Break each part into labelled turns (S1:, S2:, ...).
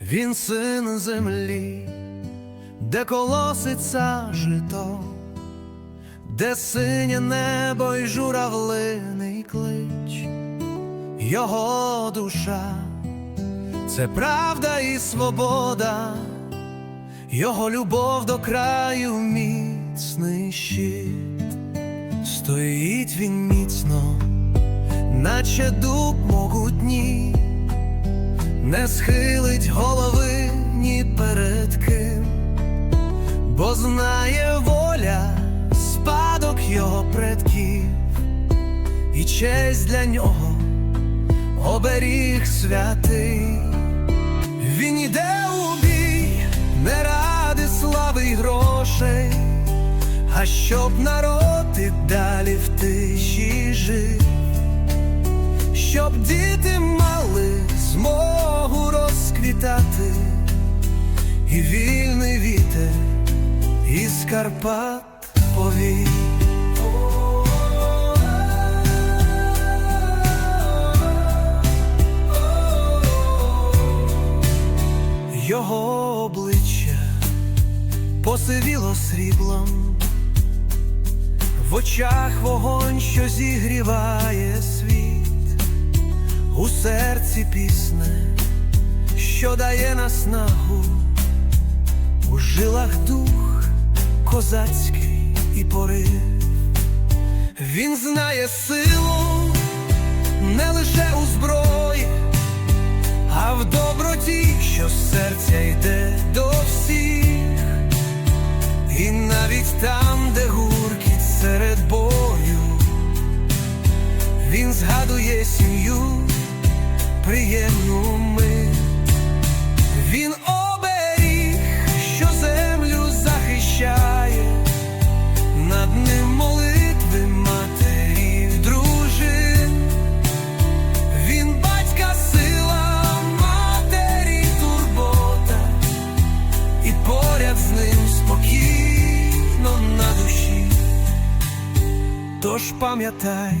S1: Він син землі, де колоситься жито, де синє небо й журавлиний клич, його душа це правда і свобода, його любов до краю міцний щит, стоїть він міцно, наче дуб могутній схилить голови ні перед ким, бо знає воля спадок його предків, і честь для нього оберіг святий. Він іде у бій не ради слави й грошей, а щоб народ і далі в тиші жив щоб діти розквітати, і вільний вітер із Карпат повій. Його обличчя посивіло сріблом, в очах вогонь, що зігріває світ, у серці пісне, що дає наснагу, у жилах дух козацький і порив. Він знає силу не лише у зброї, а в доброті, що серця йде до всіх, і навіть там, де гуркіт серед бою, він згадує сім'ю, приємну поряд з ним спокійно на душі. Тож пам'ятай,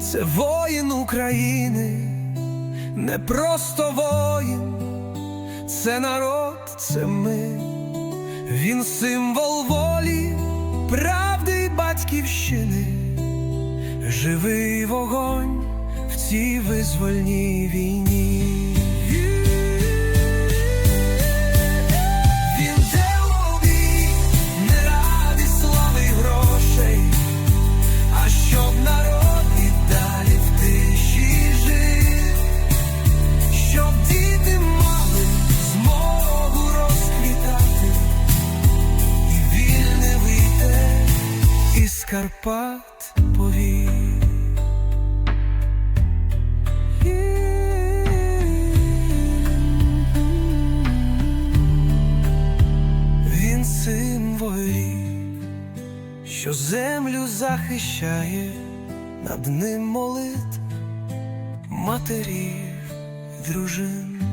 S1: це воїн України, не просто воїн, це народ, це ми. Він символ волі, правди батьківщини, живий вогонь в цій визвольній війні. Карпат син що землю захищає, над ним молит матерів, дружин.